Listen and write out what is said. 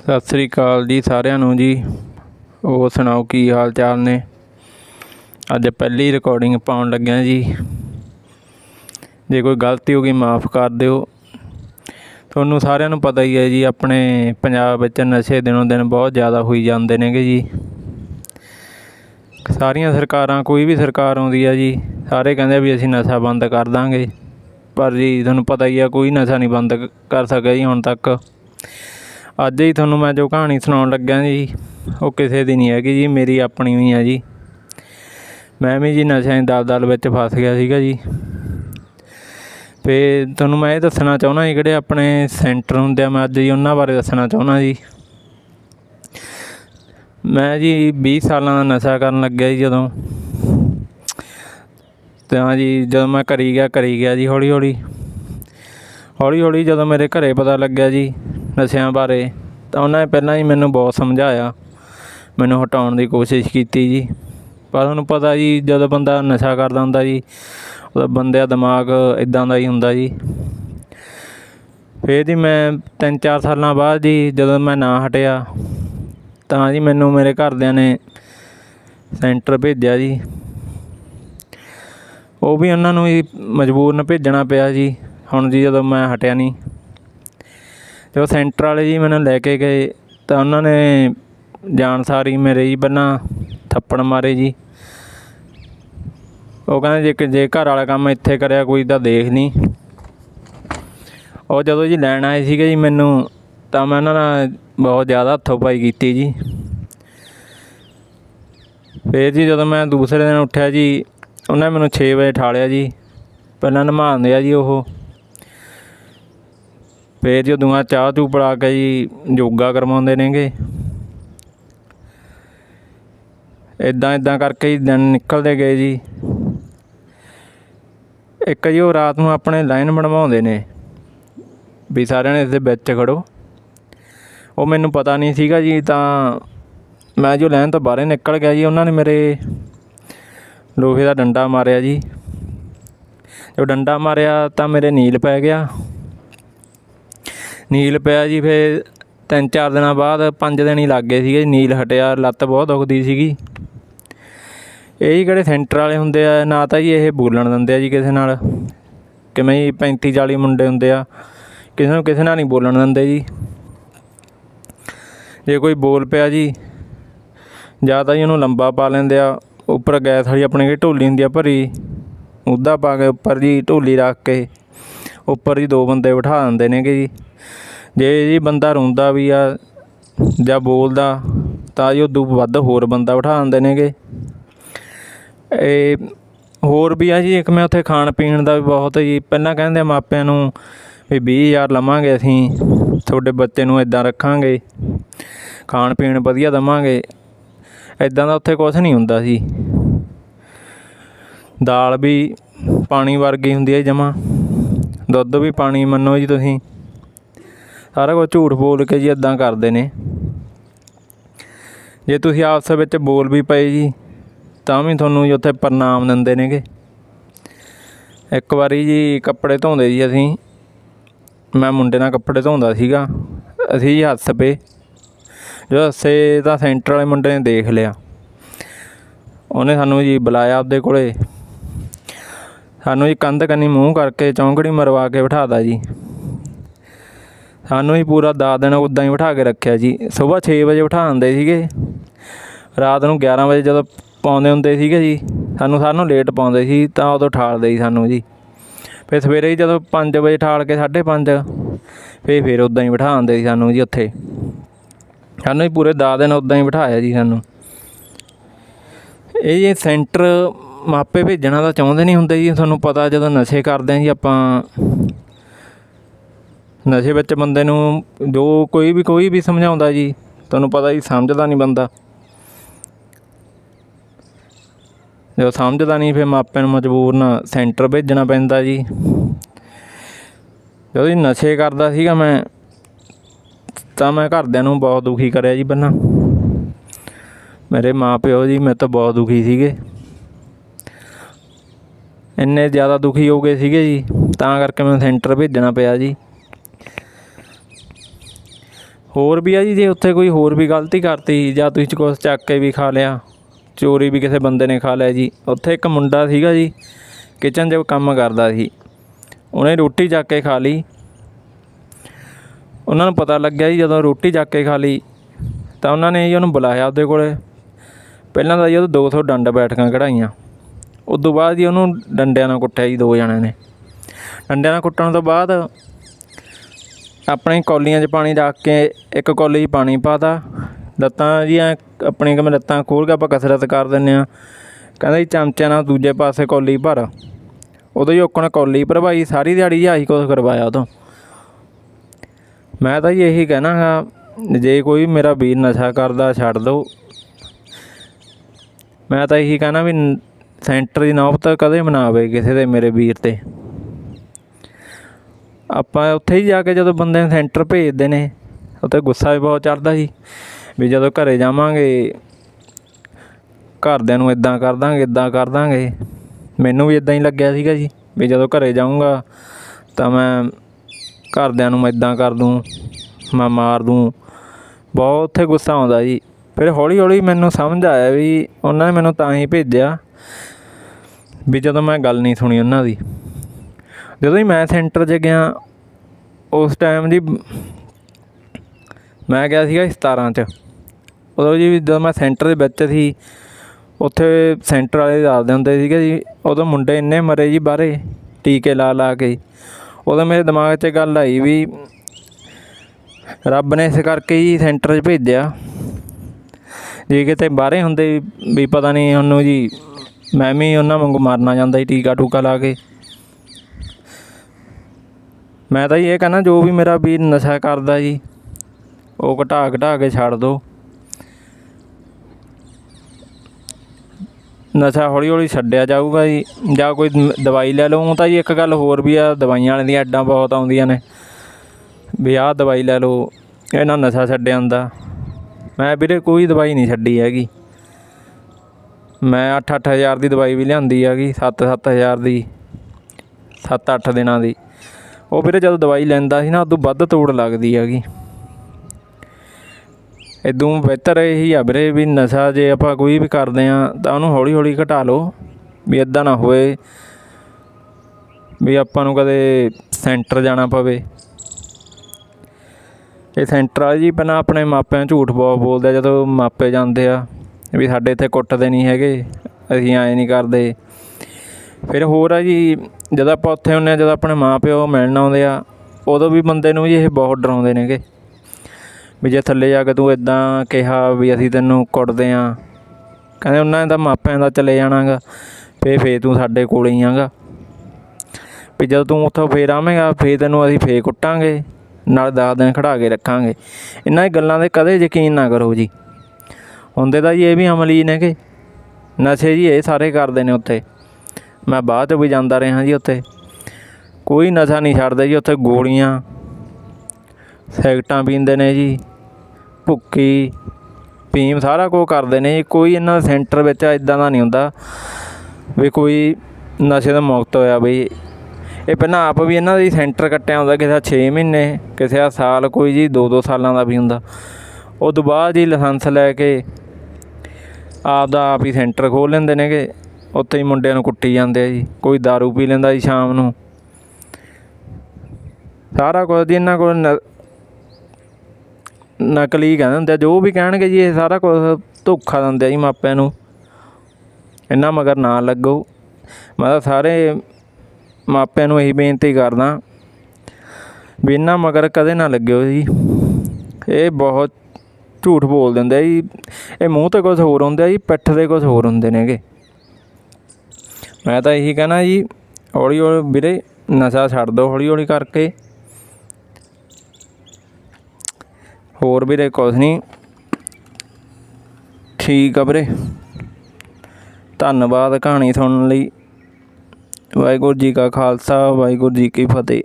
ਸਤਿ ਸ੍ਰੀ ਅਕਾਲ ਜੀ ਸਾਰਿਆਂ ਨੂੰ ਜੀ। ਹੋਰ ਸੁਣਾਓ ਕੀ ਹਾਲ ਚਾਲ ਨੇ? ਅੱਜ ਪਹਿਲੀ ਰਿਕਾਰਡਿੰਗ ਪਾਉਣ ਲੱਗਿਆ ਜੀ। ਜੇ ਕੋਈ ਗਲਤੀ ਹੋ ਗਈ ਮਾਫ ਕਰ ਦਿਓ। ਤੁਹਾਨੂੰ ਸਾਰਿਆਂ ਨੂੰ ਪਤਾ ਹੀ ਹੈ ਜੀ, ਆਪਣੇ ਪੰਜਾਬ ਵਿੱਚ ਨਸ਼ੇ ਦਿਨੋਂ ਦਿਨ ਬਹੁਤ ਜ਼ਿਆਦਾ ਹੋਈ ਜਾਂਦੇ ਨੇਗੇ ਜੀ। ਸਾਰੀਆਂ ਸਰਕਾਰਾਂ, ਕੋਈ ਵੀ ਸਰਕਾਰ ਆਉਂਦੀ ਆ ਜੀ, ਸਾਰੇ ਕਹਿੰਦੇ ਵੀ ਅਸੀਂ ਨਸ਼ਾ ਬੰਦ ਕਰ ਦਾਂਗੇ। ਪਰ ਜੀ, ਤੁਹਾਨੂੰ ਪਤਾ ਹੀ ਆ ਕੋਈ ਨਸ਼ਾ ਨਹੀਂ ਬੰਦ ਕਰ ਸਕਿਆ ਜੀ ਹੁਣ ਤੱਕ। ਅੱਜ ਹੀ ਤੁਹਾਨੂੰ ਮੈਂ ਜੋ ਕਹਾਣੀ ਸੁਣਾਉਣ ਲੱਗਾ ਜੀ, ਉਹ ਕਿਸੇ ਦੀ ਨਹੀਂ ਹੈਗੀ ਜੀ, ਮੇਰੀ ਆਪਣੀ ਵੀ ਆ ਜੀ। ਮੈਂ ਵੀ ਜੀ ਨਸ਼ਿਆਂ ਦੀ ਦਲਦਲ ਵਿੱਚ ਫਸ ਗਿਆ ਸੀਗਾ ਜੀ। ਤੇ ਤੁਹਾਨੂੰ ਮੈਂ ਇਹ ਦੱਸਣਾ ਚਾਹੁੰਦਾ ਜੀ, ਜਿਹੜੇ ਆਪਣੇ ਸੈਂਟਰ ਹੁੰਦੇ ਆ, ਮੈਂ ਅੱਜ ਜੀ ਉਹਨਾਂ ਬਾਰੇ ਦੱਸਣਾ ਚਾਹੁੰਦਾ ਜੀ। ਮੈਂ ਜੀ 20 ਸਾਲਾਂ ਦਾ ਨਸ਼ਾ ਕਰਨ ਲੱਗਿਆ ਜੀ ਜਦੋਂ। ਤਾਂ ਜੀ ਜਦੋਂ ਮੈਂ ਕਰੀ ਗਿਆ ਕਰੀ ਗਿਆ ਜੀ ਹੌਲੀ ਹੌਲੀ ਹੌਲੀ ਹੌਲੀ ਜਦੋਂ ਮੇਰੇ ਘਰੇ ਪਤਾ ਲੱਗਿਆ ਜੀ ਨਸ਼ਿਆਂ ਬਾਰੇ, ਤਾਂ ਉਹਨਾਂ ਨੇ ਪਹਿਲਾਂ ਹੀ ਮੈਨੂੰ ਬਹੁਤ ਸਮਝਾਇਆ। ਮੈਨੂੰ ਹਟਾਉਣ ਦੀ ਕੋਸ਼ਿਸ਼ ਕੀਤੀ ਜੀ। ਪਰ ਤੁਹਾਨੂੰ ਪਤਾ ਜੀ, ਜਦੋਂ ਬੰਦਾ ਨਸ਼ਾ ਕਰਦਾ ਹੁੰਦਾ ਜੀ, ਉਹਦਾ ਬੰਦੇ ਦਾ ਦਿਮਾਗ ਇਦਾਂ ਦਾ ਹੀ ਹੁੰਦਾ ਜੀ। ਫਿਰ ਜੀ ਮੈਂ 3-4 ਸਾਲਾਂ ਬਾਅਦ ਜੀ, ਜਦੋਂ ਮੈਂ ਨਾ ਹਟਿਆ, ਤਾਂ ਜੀ ਮੈਨੂੰ ਮੇਰੇ ਘਰਦਿਆਂ ਨੇ ਸੈਂਟਰ ਭੇਜਿਆ ਜੀ। ਉਹ ਵੀ ਉਹਨਾਂ ਨੂੰ ਹੀ ਮਜਬੂਰਨ ਭੇਜਣਾ ਪਿਆ ਜੀ। ਹੁਣ ਜੀ ਜਦੋਂ ਮੈਂ ਹਟਿਆ ਨਹੀਂ ਅਤੇ ਉਹ ਸੈਂਟਰ ਵਾਲੇ ਜੀ ਮੈਨੂੰ ਲੈ ਕੇ ਗਏ, ਤਾਂ ਉਹਨਾਂ ਨੇ ਜਾਣ ਸਾਰੀ ਮੇਰੇ ਜੀ ਪਹਿਲਾਂ ਥੱਪੜ ਮਾਰੇ ਜੀ। ਉਹ ਕਹਿੰਦੇ ਜੇ ਜੇ ਘਰ ਵਾਲਾ ਕੰਮ ਇੱਥੇ ਕਰਿਆ, ਕੋਈ ਤਾਂ ਦੇਖ ਨਹੀਂ ਉਹ ਜਦੋਂ ਜੀ ਲੈਣ ਆਏ ਸੀਗੇ ਜੀ ਮੈਨੂੰ, ਤਾਂ ਮੈਂ ਉਹਨਾਂ ਨਾਲ ਬਹੁਤ ਜ਼ਿਆਦਾ ਹੱਥੋਂ ਪਾਈ ਕੀਤੀ ਜੀ। ਫਿਰ ਜੀ ਜਦੋਂ ਮੈਂ ਦੂਸਰੇ ਦਿਨ ਉੱਠਿਆ ਜੀ, ਉਹਨੇ ਮੈਨੂੰ 6 ਵਜੇ ਠਾਲਿਆ ਜੀ। ਪਹਿਲਾਂ ਨਮਾਉਂਦੇ ਆ ਜੀ ਉਹ। ਫਿਰ ਜਦੋਂ ਆ ਚਾਹ ਚੂ ਪੜਾ ਕੇ ਜੀ ਯੋਗਾ ਕਰਵਾਉਂਦੇ ਨੇਗੇ। ਇਦਾਂ ਇਦਾਂ ਕਰਕੇ ਹੀ ਦਿਨ ਨਿਕਲਦੇ ਗਏ ਜੀ। ਇੱਕ ਜੀ ਉਹ ਰਾਤ ਨੂੰ ਆਪਣੇ ਲਾਈਨ ਬਣਵਾਉਂਦੇ ਨੇ। ਵੀ ਸਾਰਿਆਂ ਨੇ ਇਸ ਦੇ ਵਿੱਚ ਖੜੋ। ਉਹ ਮੈਨੂੰ ਪਤਾ ਨਹੀਂ ਸੀਗਾ ਜੀ, ਤਾਂ ਮੈਂ ਜੋ ਲਾਈਨ ਤੋਂ ਬਾਹਰ ਨਿਕਲ ਗਿਆ ਜੀ, ਉਹਨਾਂ ਨੇ ਮੇਰੇ ਲੋਹੇ ਦਾ ਡੰਡਾ ਮਾਰਿਆ ਜੀ। ਜੋ ਡੰਡਾ ਮਾਰਿਆ ਤਾਂ ਮੇਰੇ ਨੀਲ ਪੈ ਗਿਆ। ਨੀਲ ਪਿਆ ਜੀ ਫਿਰ ਤਿੰਨ ਚਾਰ ਦਿਨਾਂ ਬਾਅਦ ਪੰਜ ਦਿਨ ਹੀ ਲੱਗ ਗਏ ਸੀਗੇ, ਨੀਲ ਹਟਿਆ, ਲੱਤ ਬਹੁਤ ਦੁਖਦੀ ਸੀਗੀ। ਇਹ ਜੀ ਕਿਹੜੇ ਸੈਂਟਰ ਵਾਲੇ ਹੁੰਦੇ ਆ, ਨਾ ਤਾਂ ਜੀ ਇਹ ਬੋਲਣ ਦਿੰਦੇ ਆ ਜੀ ਕਿਸੇ ਨਾਲ। ਕਿਵੇਂ ਜੀ 35 40 ਮੁੰਡੇ ਹੁੰਦੇ ਆ, ਕਿਸੇ ਨੂੰ ਕਿਸੇ ਨਾਲ ਨਹੀਂ ਬੋਲਣ ਦਿੰਦੇ ਜੀ। ਜੇ ਕੋਈ ਬੋਲ ਪਿਆ ਜੀ, ਜਾਂ ਤਾਂ ਜੀ ਉਹਨੂੰ ਲੰਬਾ ਪਾ ਲੈਂਦੇ ਆ, ਉੱਪਰ ਗੈਸ ਵਾਲੀ ਆਪਣੇ ਕੋਲ ਢੋਲੀ ਹੁੰਦੀ ਆ ਭਰੀ, ਉਹਦਾ ਪਾ ਕੇ ਉੱਪਰ ਜੀ ਢੋਲੀ ਰੱਖ ਕੇ, ਉੱਪਰ ਜੀ ਦੋ ਬੰਦੇ ਬਿਠਾ ਦਿੰਦੇ ਨੇਗੇ ਜੀ। ਜੇ ਜੀ ਬੰਦਾ ਰੋਂਦਾ ਵੀ ਆ ਜਾਂ ਬੋਲਦਾ, ਤਾਂ ਜੀ ਉਦੋਂ ਵੱਧ ਹੋਰ ਬੰਦਾ ਬਿਠਾ ਦਿੰਦੇ ਨੇਗੇ। ਇਹ ਹੋਰ ਵੀ ਆ ਜੀ, ਇੱਕ ਮੈਂ ਉੱਥੇ ਖਾਣ ਪੀਣ ਦਾ ਵੀ ਬਹੁਤ ਜੀ, ਪਹਿਲਾਂ ਕਹਿੰਦੇ ਮਾਪਿਆਂ ਨੂੰ ਵੀ 20000 ਲਵਾਂਗੇ ਅਸੀਂ, ਤੁਹਾਡੇ ਬੱਚੇ ਨੂੰ ਇਦਾਂ ਰੱਖਾਂਗੇ, ਖਾਣ ਪੀਣ ਵਧੀਆ ਦਵਾਂਗੇ ਇਦਾਂ ਦਾ ਉੱਥੇ ਕੁਝ ਨਹੀਂ ਹੁੰਦਾ ਸੀ ਦਾਲ ਵੀ ਪਾਣੀ ਵਰਗੀ ਹੁੰਦੀ ਹੈ ਜਮਾ, ਦੁੱਧ ਵੀ ਪਾਣੀ ਮੰਨੋ ਜੀ ਤੁਸੀਂ। ਸਾਰਾ ਕੁਝ ਝੂਠ ਬੋਲ ਕੇ ਜੀ ਇਦਾਂ ਕਰਦੇ ਨੇ। ਜੇ ਤੁਸੀਂ ਆਪਸ ਵਿੱਚ ਬੋਲ ਵੀ ਪਏ ਜੀ, ਤਾਂ ਵੀ ਤੁਹਾਨੂੰ ਜੀ ਉੱਥੇ ਪ੍ਰਣਾਮ ਦਿੰਦੇ ਨੇਗੇ। ਇੱਕ ਵਾਰੀ ਜੀ ਕੱਪੜੇ ਧੋਂਦੇ ਜੀ ਅਸੀਂ। ਮੈਂ ਮੁੰਡੇ ਨਾਲ ਕੱਪੜੇ ਧੋਂਦਾ ਸੀਗਾ, ਅਸੀਂ ਜੀ ਹੱਸ ਪਏ ਜਦੋਂ ਹੱਸੇ ਤਾਂ ਸੈਂਟਰ ਵਾਲੇ ਮੁੰਡੇ ਨੇ ਦੇਖ ਲਿਆ। ਉਹਨੇ ਸਾਨੂੰ ਜੀ ਬੁਲਾਇਆ ਆਪਦੇ ਕੋਲੇ। ਸਾਨੂੰ ਜੀ ਕੰਧ ਕੰਨੀ ਮੂੰਹ ਕਰਕੇ ਚੌਂਕੜੀ ਮਰਵਾ ਕੇ ਬਿਠਾਦਾ ਜੀ। ਸਾਨੂੰ ਹੀ ਪੂਰਾ 10 ਦਿਨ ਉਦਾਂ ਹੀ ਬਿਠਾ ਕੇ ਰੱਖਿਆ ਜੀ। ਸਵੇਰ 6 ਵਜੇ ਬਿਠਾ ਦਿੰਦੇ ਸੀਗੇ। ਰਾਤ ਨੂੰ 11 ਵਜੇ ਜਦੋਂ ਪਾਉਂਦੇ ਹੁੰਦੇ ਸੀਗੇ ਜੀ, ਸਾਨੂੰ ਸਾਨੂੰ ਲੇਟ ਪਾਉਂਦੇ ਸੀ, ਤਾਂ ਉਦੋਂ ਠਾਲਦੇ ਸੀ ਸਾਨੂੰ ਜੀ। ਫਿਰ ਸਵੇਰੇ ਹੀ ਜਦੋਂ 5 ਵਜੇ ਠਾਲ ਕੇ 5:30 ਫਿਰ ਫਿਰ ਉਦਾਂ ਹੀ ਬਿਠਾ ਦਿੰਦੇ ਸੀ ਸਾਨੂੰ ਜੀ ਉੱਥੇ। ਸਾਨੂੰ ਹੀ ਪੂਰੇ 10 ਦਿਨ ਉਦਾਂ ਹੀ ਬਿਠਾਇਆ ਜੀ ਸਾਨੂੰ। ਇਹ ਜੀ ਸੈਂਟਰ ਮਾਪੇ ਭੇਜਣਾ ਤਾਂ ਚਾਹੁੰਦੇ ਨਹੀਂ ਹੁੰਦੇ ਜੀ। ਤੁਹਾਨੂੰ ਪਤਾ ਜਦੋਂ ਨਸ਼ੇ ਕਰਦੇ ਆ ਜੀ ਆਪਾਂ ਨਸ਼ੇ ਵਿੱਚ ਬੰਦੇ ਨੂੰ ਜੋ ਕੋਈ ਵੀ ਕੋਈ ਵੀ ਸਮਝਾਉਂਦਾ ਜੀ, ਤੁਹਾਨੂੰ ਪਤਾ ਜੀ, ਸਮਝਦਾ ਨਹੀਂ ਬੰਦਾ। ਜੋ ਸਮਝਦਾ ਨਹੀਂ, ਫਿਰ ਮਾਪਿਆਂ ਨੂੰ ਮਜਬੂਰਨ ਸੈਂਟਰ ਭੇਜਣਾ ਪੈਂਦਾ ਜੀ। ਜਦੋਂ ਜੀ ਨਸ਼ੇ ਕਰਦਾ ਸੀਗਾ ਮੈਂ, ਤਾਂ ਮੈਂ ਘਰਦਿਆਂ ਨੂੰ ਬਹੁਤ ਦੁਖੀ ਕਰਿਆ ਜੀ ਪਹਿਲਾਂ। ਮੇਰੇ ਮਾਪਿਓ ਜੀ ਮੇਰੇ ਤੋਂ ਬਹੁਤ ਦੁਖੀ ਸੀਗੇ। ਇੰਨੇ ਜ਼ਿਆਦਾ ਦੁਖੀ ਹੋ ਗਏ ਸੀਗੇ ਜੀ, ਤਾਂ ਕਰਕੇ ਮੈਨੂੰ ਸੈਂਟਰ ਭੇਜਣਾ ਪਿਆ ਜੀ। ਹੋਰ ਵੀ ਆ ਜੀ, ਜੇ ਉੱਥੇ ਕੋਈ ਹੋਰ ਵੀ ਗਲਤੀ ਕਰਤੀ ਜਾਂ ਤੁਸੀਂ ਕੁਛ ਚੱਕ ਕੇ ਵੀ ਖਾ ਲਿਆ, ਚੋਰੀ ਵੀ ਕਿਸੇ ਬੰਦੇ ਨੇ ਖਾ ਲਿਆ ਜੀ। ਉੱਥੇ ਇੱਕ ਮੁੰਡਾ ਸੀਗਾ ਜੀ ਕਿਚਨ 'ਚ ਕੰਮ ਕਰਦਾ ਸੀ। ਉਹਨੇ ਰੋਟੀ ਚੱਕ ਕੇ ਖਾ ਲਈ। ਉਹਨਾਂ ਨੂੰ ਪਤਾ ਲੱਗਿਆ ਜੀ, ਜਦੋਂ ਰੋਟੀ ਚੱਕ ਕੇ ਖਾ ਲਈ, ਤਾਂ ਉਹਨਾਂ ਨੇ ਜੀ ਉਹਨੂੰ ਬੁਲਾਇਆ ਉਹਦੇ ਕੋਲੇ। ਪਹਿਲਾਂ ਤਾਂ ਜੀ ਉਹ 200 ਡੰਡ ਬੈਠਕਾਂ ਕਢਾਈਆਂ। ਉਸ ਤੋਂ ਬਾਅਦ ਜੀ ਉਹਨੂੰ ਡੰਡਿਆਂ ਨਾਲ ਕੁੱਟਿਆ ਜੀ ਦੋ ਜਣਿਆਂ ਨੇ। ਡੰਡਿਆਂ ਨਾਲ ਕੁੱਟਣ ਤੋਂ ਬਾਅਦ ਆਪਣੇ ਕੌਲੀਆਂ 'ਚ ਪਾਣੀ ਰੱਖ ਕੇ ਇੱਕ ਕੌਲੀ 'ਚ ਪਾਣੀ ਪਾਤਾ ਲੱਤਾਂ ਜੀ ਐਂ ਆਪਣੀ ਕਿਵੇਂ ਲੱਤਾਂ ਖੋਲ ਕੇ ਆਪਾਂ ਕਸਰਤ ਕਰ ਦਿੰਦੇ ਆ ਕਹਿੰਦਾ ਜੀ ਚਮਚਿਆਂ ਨਾਲ ਦੂਜੇ ਪਾਸੇ ਕੌਲੀ ਭਰ। ਉਦੋਂ ਹੀ ਓਕਣ ਕੌਲੀ ਭਰਵਾਈ, ਸਾਰੀ ਦਿਹਾੜੀ ਜੀ ਆਹੀ ਕੁਛ ਕਰਵਾਇਆ ਉਦੋਂ। ਮੈਂ ਤਾਂ ਜੀ ਇਹੀ ਕਹਿਣਾ ਗਾ, ਜੇ ਕੋਈ ਮੇਰਾ ਵੀਰ ਨਸ਼ਾ ਕਰਦਾ ਛੱਡ ਦਿਓ ਮੈਂ ਤਾਂ ਇਹੀ ਕਹਿਣਾ ਵੀ ਸੈਂਟਰ ਦੀ ਨੌਬਤ ਕਦੇ ਮਨਾਵੇ ਕਿਸੇ ਦੇ ਮੇਰੇ ਵੀਰ ਤੇ। ਆਪਾਂ ਉੱਥੇ ਹੀ ਜਾ ਕੇ ਜਦੋਂ ਬੰਦੇ ਨੂੰ ਸੈਂਟਰ ਭੇਜਦੇ ਨੇ, ਉੱਥੇ ਗੁੱਸਾ ਵੀ ਬਹੁਤ ਚੜਦਾ ਜੀ ਵੀ ਜਦੋਂ ਘਰੇ ਜਾਵਾਂਗੇ, ਘਰਦਿਆਂ ਨੂੰ ਇਦਾਂ ਕਰ ਦਾਂਗੇ ਇਦਾਂ ਕਰ ਦਾਂਗੇ। ਮੈਨੂੰ ਵੀ ਇਦਾਂ ਹੀ ਲੱਗਿਆ ਸੀਗਾ ਜੀ ਵੀ ਜਦੋਂ ਘਰੇ ਜਾਊਂਗਾ ਤਾਂ ਮੈਂ ਘਰਦਿਆਂ ਨੂੰ ਮੈਂ ਇਦਾਂ ਕਰ ਦੂੰ, ਮੈਂ ਮਾਰ ਦੂੰ। ਬਹੁਤ ਉੱਥੇ ਗੁੱਸਾ ਆਉਂਦਾ ਜੀ। ਫਿਰ ਹੌਲੀ ਹੌਲੀ ਮੈਨੂੰ ਸਮਝ ਆਇਆ ਵੀ ਉਹਨਾਂ ਨੇ ਮੈਨੂੰ ਤਾਂ ਹੀ ਭੇਜਿਆ ਵੀ ਜਦੋਂ ਮੈਂ ਗੱਲ ਨਹੀਂ ਸੁਣੀ ਉਹਨਾਂ ਦੀ। ਜਦੋਂ ਹੀ ਮੈਂ ਸੈਂਟਰ 'ਚ ਗਿਆ, ਉਸ ਟਾਈਮ ਜੀ ਮੈਂ ਗਿਆ ਸੀਗਾ 17 'ਚ। ਉਦੋਂ ਜੀ ਜਦੋਂ ਮੈਂ ਸੈਂਟਰ ਦੇ ਵਿੱਚ ਸੀ, ਉੱਥੇ ਸੈਂਟਰ ਵਾਲੇ ਦੱਸਦੇ ਹੁੰਦੇ ਸੀਗੇ ਜੀ, ਉਦੋਂ ਮੁੰਡੇ ਇੰਨੇ ਮਰੇ ਜੀ ਬਾਹਰੇ, ਟੀਕੇ ਲਾ ਲਾ ਕੇ। ਉਦੋਂ ਮੇਰੇ ਦਿਮਾਗ 'ਚ ਗੱਲ ਆਈ ਵੀ ਰੱਬ ਨੇ ਇਸ ਕਰਕੇ ਹੀ ਸੈਂਟਰ 'ਚ ਭੇਜਿਆ। ਜੇ ਕਿਤੇ ਬਾਹਰੇ ਹੁੰਦੇ ਵੀ ਪਤਾ ਨਹੀਂ ਉਹਨੂੰ ਜੀ, ਮੈਂ ਵੀ ਉਹਨਾਂ ਵਾਂਗੂ ਮਾਰਨਾ ਜਾਂਦਾ ਸੀ ਟੀਕਾ ਟੂਕਾ ਲਾ ਕੇ। ਮੈਂ ਤਾਂ ਜੀ ਇਹ ਕਹਿੰਦਾ ਜੋ ਵੀ ਮੇਰਾ ਵੀਰ ਨਸ਼ਾ ਕਰਦਾ ਜੀ, ਉਹ ਘਟਾ ਘਟਾ ਕੇ ਛੱਡ ਦੋ। ਨਸ਼ਾ ਹੌਲੀ ਹੌਲੀ ਛੱਡਿਆ ਜਾਊਗਾ ਜੀ, ਜਾਂ ਕੋਈ ਦਵਾਈ ਲੈ ਲਓ ਤਾਂ ਜੀ ਇੱਕ ਗੱਲ ਹੋਰ ਵੀ ਆ, ਦਵਾਈਆਂ ਵਾਲਿਆਂ ਦੀਆਂ ਐਡਾਂ ਬਹੁਤ ਆਉਂਦੀਆਂ ਨੇ। ਵੀ ਆਹ ਦਵਾਈ ਲੈ ਲਓ, ਇਹਨਾਂ ਨਸ਼ਾ ਛੱਡ ਜਾਂਦਾ ਮੈਂ ਵੀਰੇ ਕੋਈ ਦਵਾਈ ਨਹੀਂ ਛੱਡੀ ਹੈਗੀ। ਮੈਂ 8-8 ਹਜ਼ਾਰ ਦੀ ਦਵਾਈ ਵੀ ਲਿਆਂਦੀ ਹੈਗੀ 7-7 ਹਜ਼ਾਰ ਦੀ 7-8 ਦਿਨਾਂ ਦੀ। ਉਹ ਵੀਰੇ ਜਦੋਂ ਦਵਾਈ ਲੈਂਦਾ ਸੀ ਨਾ, ਉਦੋਂ ਵੱਧ ਤੋੜ ਲੱਗਦੀ ਹੈਗੀ। ਇਦੋਂ ਬਿਹਤਰ ਇਹੀ ਆ ਵੀਰੇ ਵੀ ਨਸ਼ਾ ਜੇ ਆਪਾਂ ਕੋਈ ਵੀ ਕਰਦੇ ਆ ਤਾਂ ਉਹਨੂੰ ਹੌਲੀ ਹੌਲੀ ਘਟਾ ਲਓ, ਵੀ ਇਦਾਂ ਨਾ ਹੋਏ ਵੀ ਆਪਾਂ ਨੂੰ ਕਦੇ ਸੈਂਟਰ ਜਾਣਾ ਪਵੇ। ਇਹ ਸੈਂਟਰ ਆ ਜੀ ਪਹਿਲਾਂ ਆਪਣੇ ਮਾਪਿਆਂ ਨੂੰ ਝੂਠ ਬਹੁਤ ਬੋਲਦੇ ਜਦੋਂ ਮਾਪੇ ਜਾਂਦੇ ਆ, ਵੀ ਸਾਡੇ ਇੱਥੇ ਕੁੱਟਦੇ ਨਹੀਂ ਹੈਗੇ, ਅਸੀਂ ਐਂ ਨਹੀਂ ਕਰਦੇ। ਫਿਰ ਹੋਰ ਆ ਜੀ, ਜਦੋਂ ਆਪਾਂ ਉੱਥੇ ਹੁੰਦੇ ਆ, ਜਦੋਂ ਆਪਣੇ ਮਾਂ ਪਿਓ ਮਿਲਣ ਆਉਂਦੇ ਆ, ਉਦੋਂ ਵੀ ਬੰਦੇ ਨੂੰ ਜੀ ਇਹ ਬਹੁਤ ਡਰਾਉਂਦੇ ਨੇਗੇ। ਵੀ ਜੇ ਥੱਲੇ ਜਾ ਕੇ ਤੂੰ ਇਦਾਂ ਕਿਹਾ ਵੀ ਅਸੀਂ ਤੈਨੂੰ ਕੁੱਟਦੇ ਆ, ਕਹਿੰਦੇ ਉਹਨਾਂ ਦਾ ਮਾਪਿਆਂ ਦਾ ਚਲੇ ਜਾਣਾਗਾ ਫੇ ਫੇ ਤੂੰ ਸਾਡੇ ਕੋਲ ਹੀ ਆਂਗਾ। ਵੀ ਜਦੋਂ ਤੂੰ ਉੱਥੋਂ ਫੇਰ ਆਵੇਂਗਾ ਫੇ ਤੈਨੂੰ ਅਸੀਂ ਫੇ ਕੁੱਟਾਂਗੇ, ਨਾਲ ਦਸ ਦਿਨ ਖੜਾ ਕੇ ਰੱਖਾਂਗੇ। ਇਹਨਾਂ ਦੀ ਗੱਲਾਂ ਦੇ ਕਦੇ ਯਕੀਨ ਨਾ ਕਰੋ ਜੀ। ਹੁੰਦੇ ਤਾਂ ਜੀ ਇਹ ਵੀ ਅਮਲੀ ਨੇਗੇ। ਨਸ਼ੇ ਜੀ ਇਹ ਸਾਰੇ ਕਰਦੇ ਨੇ ਉੱਥੇ। ਮੈਂ ਬਾਅਦ 'ਚ ਵੀ ਜਾਂਦਾ ਰਿਹਾ ਜੀ ਉੱਥੇ। ਕੋਈ ਨਸ਼ਾ ਨਹੀਂ ਛੱਡਦੇ ਜੀ, ਉੱਥੇ ਗੋਲੀਆਂ, ਸਿਗਰਟਾਂ ਪੀਂਦੇ ਨੇ ਜੀ, ਭੁੱਕੀ ਪੀਮ ਸਾਰਾ ਕੁਝ ਕਰਦੇ ਨੇ ਜੀ। ਕੋਈ ਇਹਨਾਂ ਦੇ ਸੈਂਟਰ ਵਿੱਚ ਇਦਾਂ ਦਾ ਨਹੀਂ ਹੁੰਦਾ ਵੀ ਕੋਈ ਨਸ਼ੇ ਦਾ ਮੁਕਤ ਹੋਇਆ ਬਈ। ਇਹ ਪਹਿਲਾਂ ਆਪ ਵੀ ਇਹਨਾਂ ਦੀ ਸੈਂਟਰ ਕੱਟਿਆ ਹੁੰਦਾ, ਕਿਸੇ ਦਾ 6 ਮਹੀਨੇ, ਕਿਸੇ ਦਾ ਸਾਲ, ਕੋਈ ਜੀ 2-2 ਸਾਲਾਂ ਦਾ ਵੀ ਹੁੰਦਾ। ਉਹ ਤੋਂ ਬਾਅਦ ਜੀ ਲਾਇਸੈਂਸ ਲੈ ਕੇ ਆਪ ਦਾ ਆਪ ਹੀ ਸੈਂਟਰ ਖੋਲ ਲੈਂਦੇ ਨੇਗੇ। ਉੱਥੇ ਹੀ ਮੁੰਡਿਆਂ ਨੂੰ ਕੁੱਟੀ ਜਾਂਦੇ ਆ ਜੀ, ਕੋਈ दारू ਪੀ ਲੈਂਦਾ ਜੀ ਸ਼ਾਮ ਨੂੰ। ਸਾਰਾ ਕੁਝ ਜੀ ਇਹਨਾਂ ਕੋਲ ਨ- ਨਕਲੀ ਕਹਿੰਦੇ ਹੁੰਦੇ ਆ, ਜੋ ਵੀ ਕਹਿਣਗੇ ਜੀ ਇਹ ਸਾਰਾ ਕੁਝ ਧੋਖਾ ਦਿੰਦੇ ਆ ਜੀ ਮਾਪਿਆਂ ਨੂੰ। ਇਹਨਾਂ ਮਗਰ ਨਾ ਲੱਗੋ। ਮੈਂ ਤਾਂ ਸਾਰੇ ਮਾਪਿਆਂ ਨੂੰ ਇਹੀ ਬੇਨਤੀ ਕਰਦਾ ਵੀ ਇਹਨਾਂ ਮਗਰ ਕਦੇ ਨਾ ਲੱਗਿਓ ਜੀ। ਇਹ ਬਹੁਤ ਝੂਠ ਬੋਲ ਦਿੰਦੇ ਆ ਜੀ। ਇਹ ਮੂੰਹ ਤੇ ਕੁਝ ਹੋਰ ਹੁੰਦੇ ਆ ਜੀ, ਪਿੱਠ ਤੇ ਕੁਝ ਹੋਰ ਹੁੰਦੇ ਨੇਗੇ। ਮੈਂ ਤਾਂ ਇਹੀ ਕਹਿਣਾ ਜੀ ਹੌਲੀ ਹੌਲੀ ਵੀਰੇ ਨਸ਼ਾ ਛੱਡ ਦਿਓ ਹੌਲੀ ਹੌਲੀ ਕਰਕੇ। ਹੋਰ ਵੀਰੇ ਕੁਛ ਨਹੀਂ। ਠੀਕ ਆ ਵੀਰੇ। ਧੰਨਵਾਦ ਕਹਾਣੀ ਸੁਣਨ ਲਈ। ਵਾਹਿਗੁਰੂ ਜੀ ਕਾ ਖਾਲਸਾ, ਵਾਹਿਗੁਰੂ ਜੀ ਕੀ ਫਤਿਹ।